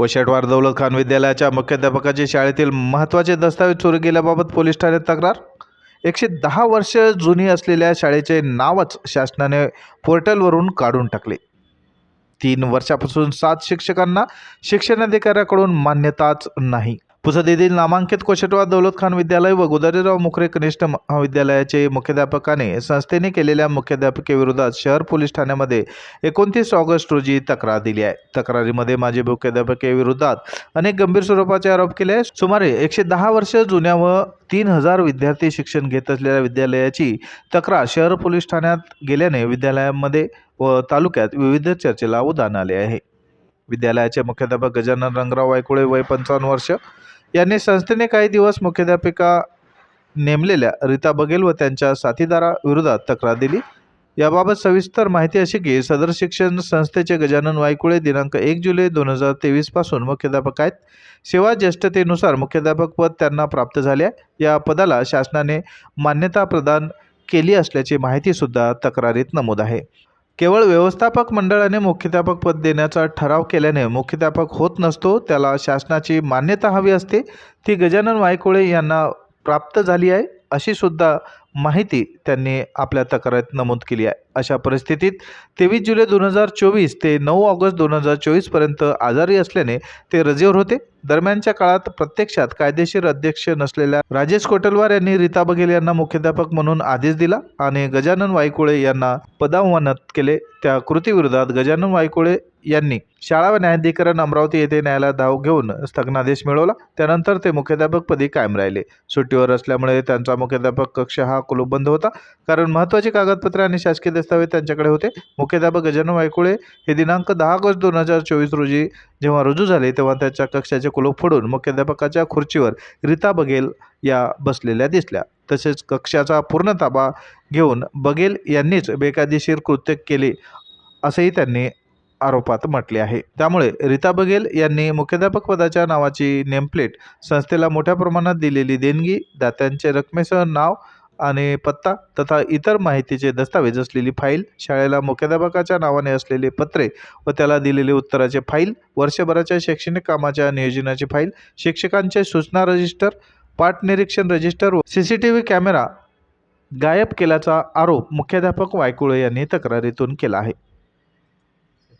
कोशेटवार दौलत खान विद्यालयाच्या मुख्याध्यापकाची शाळेतील महत्त्वाचे दस्तावेज चोरी गेल्याबाबत पोलीस ठाण्यात तक्रार? एकशे दहा वर्ष जुनी असलेल्या शाळेचे नावच शासनाने पोर्टलवरून काढून टाकले. तीन वर्षापासून सात शिक्षकांना शिक्षणाधिकाऱ्याकडून मान्यताच नाही. पुसद येथील नामांकित कोशटवा दौलत खान विद्यालय व गोदारीराव मुखरे कनिष्ठ महाविद्यालयाचे मुख्याध्यापकाने संस्थेने केलेल्या मुख्याध्यापकेविरोधात शहर पोलीस ठाण्यामध्ये एकोणतीस ऑगस्ट रोजी तक्रार दिली आहे. तक्रारीमध्ये माजी मुख्याध्यापकेविरोधात अनेक गंभीर स्वरूपाचे आरोप केले आहेत. सुमारे एकशे दहा वर्ष जुन्या व तीन हजार विद्यार्थी शिक्षण घेत असलेल्या विद्यालयाची तक्रार शहर पोलीस ठाण्यात गेल्याने विद्यालयामध्ये व तालुक्यात विविध चर्चेला उदान आले आहे. विद्यालयाचे मुख्याध्यापक गजानन रंगराव वायकुळे वय पंचावन्न वर्ष यांनी संस्थेने काही दिवस मुख्याध्यापिका नेमलेल्या रीता बघेल व त्यांच्या साथीदाराविरोधात तक्रार दिली. याबाबत सविस्तर माहिती अशी की सदर शिक्षण संस्थेचे गजानन वायकुळे दिनांक एक जुलै दोन हजार तेवीसपासून मुख्याध्यापक आहेत. सेवा ज्येष्ठतेनुसार मुख्याध्यापक पद त्यांना प्राप्त झाले या पदाला शासनाने मान्यता प्रदान केली असल्याची माहितीसुद्धा तक्रारीत नमूद आहे. केवळ व्यवस्थापक मंडळाने मुख्याध्यापक पद देण्याचा ठराव केल्याने मुख्याध्यापक होत नसतो त्याला शासनाची मान्यता हवी असते. ती गजानन वायकोळे यांना प्राप्त झाली आहे अशी सुद्धा माहिती त्यांनी आपल्या तक्रारीत नमूद केली आहे. अशा परिस्थितीत तेवीस जुलै दोन हजार चोवीस ते नऊ ऑगस्ट दोन हजार चोवीसपर्यंत आजारी असल्याने ते रजेवर होते. दरम्यानच्या काळात प्रत्यक्षात कायदेशीर अध्यक्ष नसलेल्या राजेश कोटलवार यांनी रीता बघेल यांना मुख्याध्यापक म्हणून आदेश दिला आणि गजानन वायकुळे यांना पदावनत केले. त्या कृतीविरोधात गजानन वायकुळे यांनी शाळा व न्यायाधिकरण अमरावती येथे न्यायालयात धाव घेऊन स्थगनादेश मिळवला. त्यानंतर ते मुख्याध्यापकपदी कायम राहिले. सुट्टीवर असल्यामुळे त्यांचा मुख्याध्यापक कक्ष हा कुलूपबंद होता. कारण महत्त्वाची कागदपत्रे आणि शासकीय दस्तावेज त्यांच्याकडे होते. मुख्याध्यापक गजानन वायकुळे हे दिनांक दहा ऑगस्ट दोन हजार चोवीस रोजी जेव्हा रुजू झाले तेव्हा त्याच्या कक्षाचे कुलूप फोडून मुख्याध्यापकाच्या खुर्चीवर रीता बघेल या बसलेल्या दिसल्या. तसेच कक्षाचा पूर्ण ताबा घेऊन बघेल यांनीच बेकायदेशीर कृत्य केले असेही त्यांनी आरोपात म्हटले आहे. त्यामुळे रीता बघेल यांनी मुख्याध्यापक पदाच्या नावाची नेमप्लेट संस्थेला मोठ्या प्रमाणात दिलेली देणगी दात्यांचे रकमेसह नाव आणि पत्ता तथा इतर माहितीचे दस्तावेज असलेली फाईल शाळेला मुख्याध्यापकाच्या नावाने असलेले पत्रे व त्याला दिलेले उत्तराचे फाईल वर्षभराच्या शैक्षणिक कामाच्या नियोजनाची फाईल शिक्षकांचे सूचना रजिस्टर पाठनिरीक्षण रजिस्टर व C C T V camera गायब केल्याचा आरोप मुख्याध्यापक वायकुळे यांनी तक्रारीतून केला आहे.